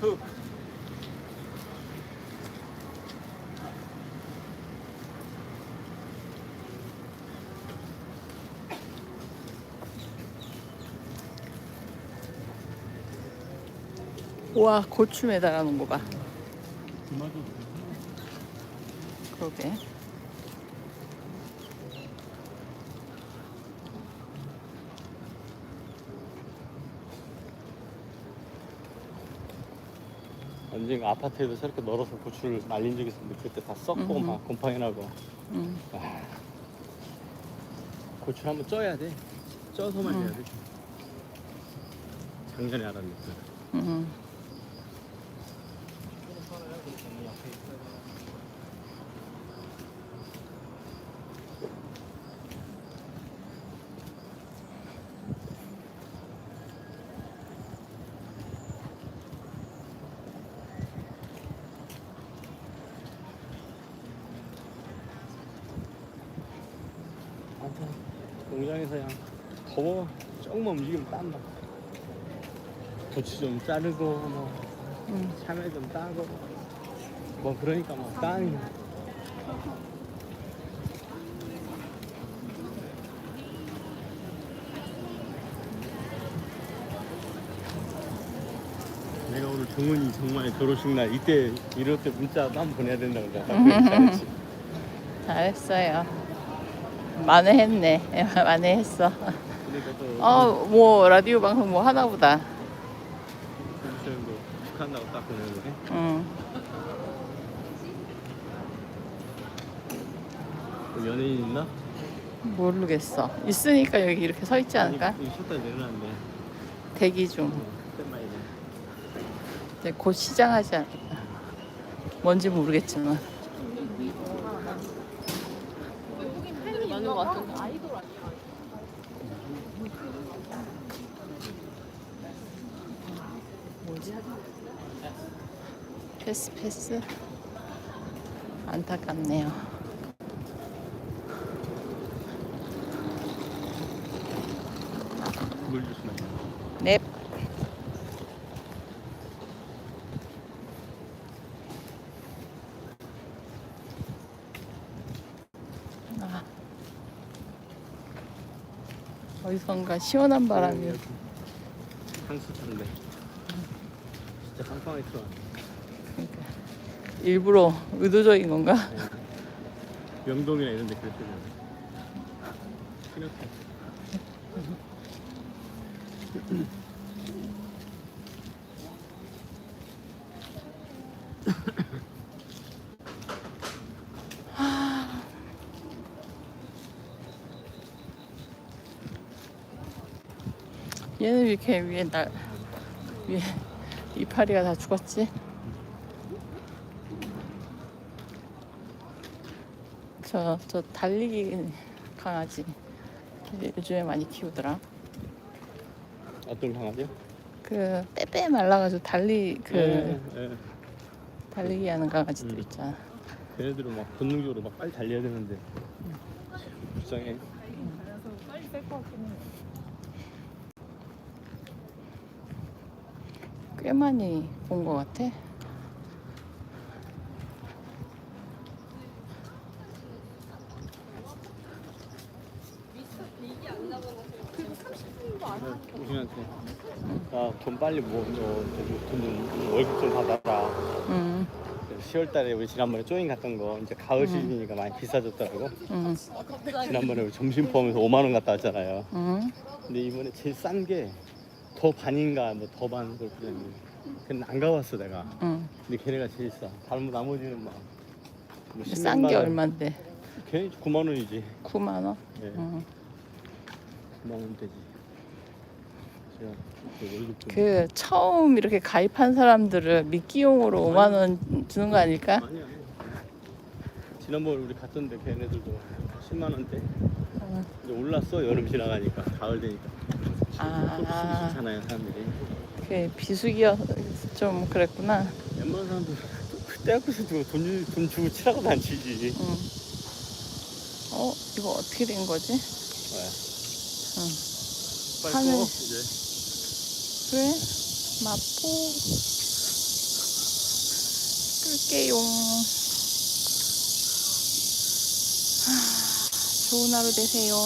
흑. 와 고추 매달아 놓은 거 봐. 그 그러게. 언젠가 아파트에도 저렇게 널어서 고추를 말린 적이 있었는데 그때 다 썩고 음흠. 막 곰팡이 나고 음. 아, 고추를 한번 쪄야 돼 쪄서 말려야 돼 작년에 알았는데 음. 농장에서 그냥 더워 조금만 움직이면 땀나 고추 좀 자르고 뭐 음. 참외 좀 따고. 뭐 그러니까 막 땀이. 내가 오늘 종은이 정말 결혼식 날 이때 이럴 때 문자 도 한번 보내야 된다고 내가 딱 그랬지 잘했어요. 만회했네. 만회했어. 어, 뭐 라디오 방송 뭐 하나 보다. 선생님도 축하한다고 딱 보내는데 응. 또 연예인 있나? 모르겠어. 있으니까 여기 이렇게 서 있지 않을까? 아니, 대기 중. 이제 곧 시장하지 않을까. 뭔지 모르겠지만. 맞는 것 같은데. 뭐지? 패스 패스. 안타깝네요. 물 넵. 아. 어디선가 시원한 바람이 향수 탄데 진짜 깜빡이 들어. 그러니까. 일부러 의도적인 건가? 명동이나 이런 데 그랬더니 얘는 왜 이렇게 위에 날 위에 이파리가 다 죽었지? 저 저 달리기 강아지 요즘에 많이 키우더라. 어떤 강아지요? 그 빼빼 말라가지고 달리 그 예, 예. 달리기 하는 강아지들 음. 있잖아. 걔네들은 막 본능적으로 막 빨리 달려야 되는데 불쌍해 꽤 많이 본 것 같아. 우진한테. 나돈 빨리 뭐돈좀 월급 좀 받아라. 응, 10월달에 우리 지난번에 조인 갔던 거 이제 가을 시즌이니까 많이 비싸졌더라고. 응, 지난번에 우리 점심 포함해서 5만 원 갔다 왔잖아요. 응. 근데 이번에 제일 싼게 더 반인가 뭐 더 반 그렇거든요 근데 안 가봤어 내가 응. 근데 걔네가 제일 싸 다른 뭐 나머지는 막뭐싼 10만 게 원. 얼만데? 걔네 9만 원이지 9만 원? 예, 응. 9만 원 되지 제가 그 월급 좀 그 처음 이렇게 가입한 사람들을 미끼용으로 5만 원 주는 거 아닐까? 아니 아니 지난번 우리 갔던데 걔네들도 10만 원대 응. 이제 올랐어 여름 지나가니까 가을 되니까 아, 괜찮아요 사람들이 그 비수기여 좀 그랬구나. 웬만한 사람들 그때 앞에서 주고 돈, 주- 돈 주고 치라고도 안 치지 응. 어, 이거 어떻게 된 거지? 왜? 응. 빨리 하늘. 꺼 이제 그래? 마포 끌게용. 하, 좋은 하루 되세요.